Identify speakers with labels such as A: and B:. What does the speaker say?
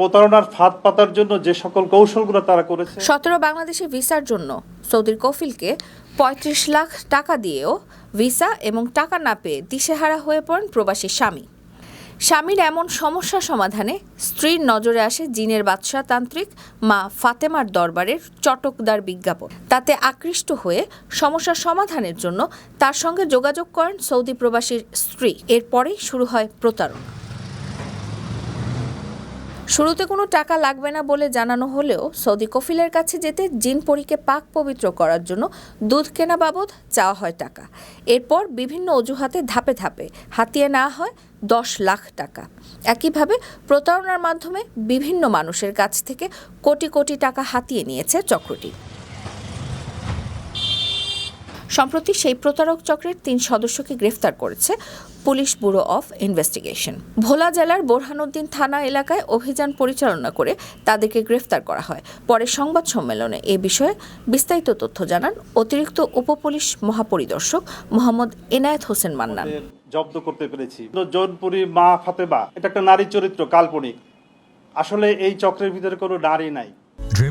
A: প্রতারণার ফাঁদ পাতার জন্য যে সকল কৌশলগুলো তারা করেছে।
B: সতেরো বাংলাদেশি ভিসার জন্য সৌদির কফিলকে পঁয়ত্রিশ লাখ টাকা দিয়েও ভিসা এবং টাকা না পেয়ে দিশেহারা হয়ে পড়েন প্রবাসী স্বামী। স্বামীর এমন সমস্যা সমাধানে স্ত্রীর নজরে আসে জিনের বাদশাহ তান্ত্রিক মা ফাতেমার দরবারের চটকদার বিজ্ঞাপন। তাতে আকৃষ্ট হয়ে সমস্যার সমাধানের জন্য তার সঙ্গে যোগাযোগ করেন সৌদি প্রবাসীর স্ত্রী। এরপরেই শুরু হয় প্রতারণা। শুরুতে কোনো টাকা লাগবে না বলে জানানো হলেও সৌদি কফিলের কাছে যেতে জিন পরীকে পাক পবিত্র করার জন্য দুধ কেনা বাবদ চাওয়া হয় টাকা। এরপর বিভিন্ন অজুহাতে ধাপে ধাপে হাতিয়ে নেওয়া হয় দশ লাখ টাকা। একইভাবে প্রতারণার মাধ্যমে বিভিন্ন মানুষের কাছ থেকে কোটি কোটি টাকা হাতিয়ে নিয়েছে চক্রটি। সম্প্রতি সেই প্রতারক চক্রের তিন সদস্যকে গ্রেফতার করেছে police bureau of investigation. Bhola জেলার বোরহানুদ্দিন থানা এলাকায় অভিযান পরিচালনা করে তাদেরকে গ্রেফতার করা হয়। পরে সংবাদ সম্মেলনে এ বিষয়ে বিস্তারিত তথ্য জানান অতিরিক্ত উপপুলিশ মহাপরিদর্শক মোহাম্মদ এনায়েত হোসেন মান্নান।
A: জব্দ করতে পেরেছি। জৌনপুরি মা ফাতেমা, এটা একটা নারী চরিত্র, কাল্পনিক। আসলে এই চক্রের ভিতরে কোনো নারী নাই।